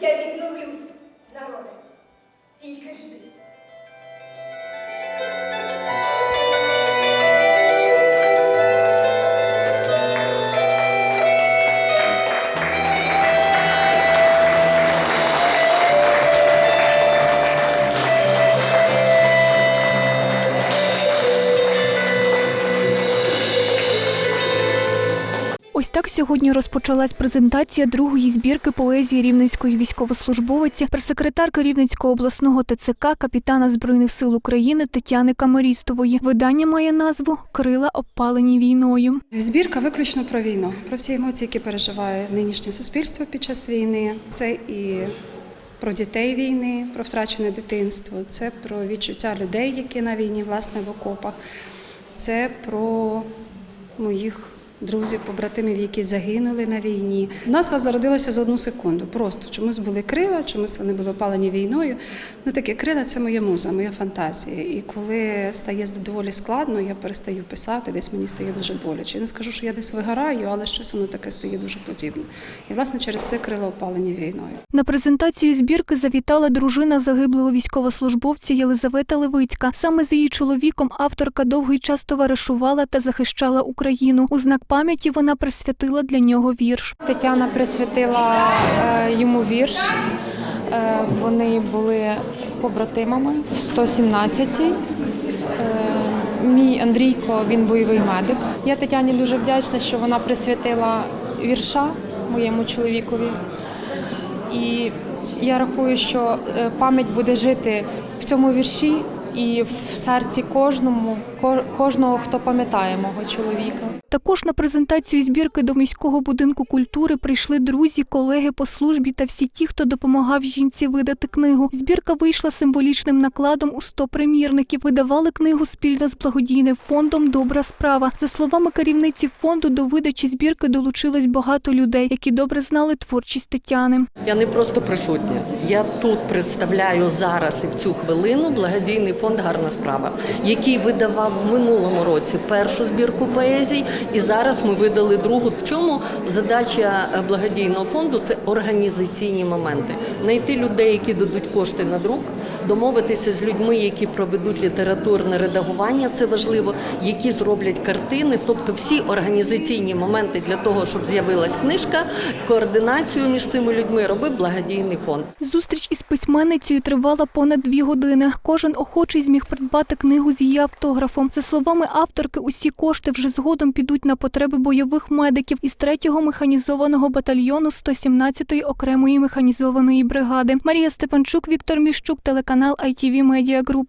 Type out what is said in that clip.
Я відновлюсь, народе. Тільки жди. Ось так сьогодні розпочалась презентація другої збірки поезії рівненської військовослужбовиці, прес-секретарки Рівненського обласного ТЦК, капітана збройних сил України Тетяни Камарістової. Видання має назву Крила обпалені війною. Збірка виключно про війну, про всі емоції, які переживає нинішнє суспільство під час війни. Це і про дітей війни, про втрачене дитинство, це про відчуття людей, які на війні, власне, в окопах, це про моїх. Друзів, побратимів, які загинули на війні. Назва зародилася за одну секунду. Просто чомусь були крила, чомусь вони були опалені війною. Ну таке крила це моя муза, моя фантазія. І коли стає доволі складно, я перестаю писати, десь мені стає дуже боляче. Я не скажу, що я десь вигораю, але щось воно таке стає дуже подібне. І власне через це крила опалені війною. На презентацію збірки завітала дружина загиблого військовослужбовця Єлизавета Левицька. Саме з її чоловіком авторка довгий час товаришувала та захищала Україну. У знак пам'яті вона присвятила для нього вірш. Тетяна присвятила е, йому вірш. Е, Вони були побратимами в 117-й. Е, Мій Андрійко, він бойовий медик. Я Тетяні дуже вдячна, що вона присвятила вірша моєму чоловікові. І я рахую, що пам'ять буде жити в цьому вірші і в серці кожному, ко- кожного, хто пам'ятає мого чоловіка. Також на презентацію збірки до міського будинку культури прийшли друзі, колеги по службі та всі ті, хто допомагав жінці видати книгу. Збірка вийшла символічним накладом у 100 примірників. Видавали книгу спільно з благодійним фондом Добра справа. За словами керівниці фонду, до видачі збірки долучилось багато людей, які добре знали творчість Тетяни. Я не просто присутня. Я тут представляю зараз і в цю хвилину благодійний фонд Гарна справа, який видавав в минулому році першу збірку поезій, і зараз ми видали другу. В чому задача е, благодійного фонду це організаційні моменти. Знайти людей, які дадуть кошти на друк, домовитися з людьми, які проведуть літературне редагування. Це важливо, які зроблять картини, тобто всі організаційні моменти для того, щоб з'явилась книжка, координацію між цими людьми робив благодійний фонд. Зустріч із письменницею тривала понад дві години. Кожен охочий зміг придбати книгу з її автографом. За словами авторки, усі кошти вже згодом підуть на потреби бойових медиків із 3-го механізованого батальйону 117-ї окремої механізованої бригади. Марія Степанчук, Віктор Міщук, телеканал ITV Media Group.